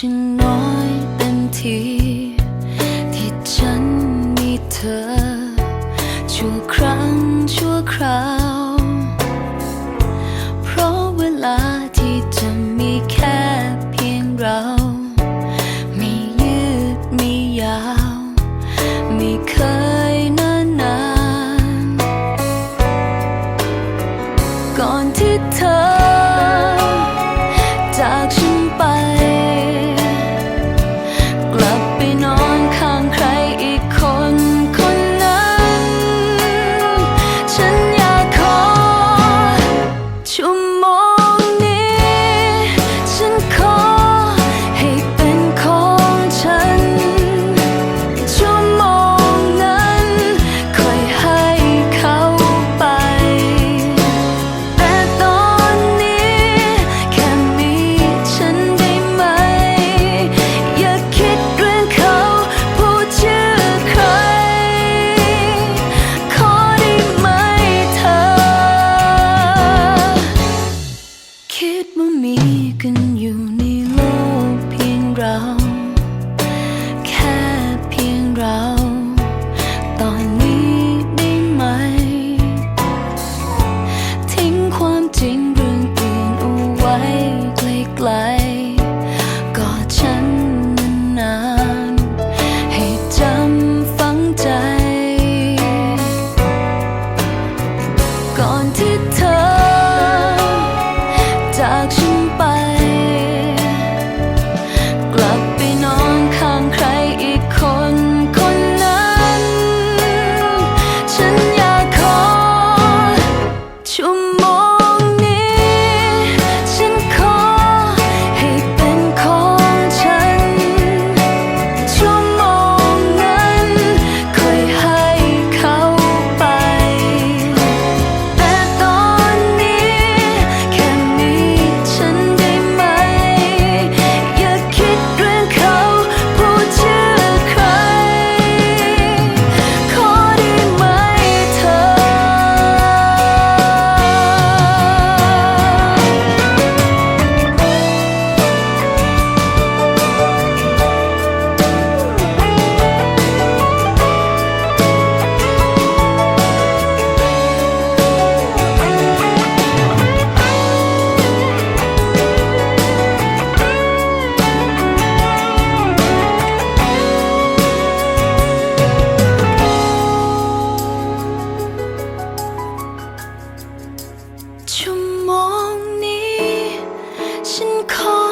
ฉันน้อยเต็มทีที่ฉันมีเธอ ชั่วครั้งชั่วคราว เพราะเวลาที่จะมีแค่เพียงเรา ไม่ยืดไม่ยาว ไม่เคยนานนาน ก่อนที่เธอ ทิ้งเรื่องอื่นเอาไว้ไกลๆกอดฉันนานๆให้จำฝังใจ ก่อนที่เธอจากฉัน call.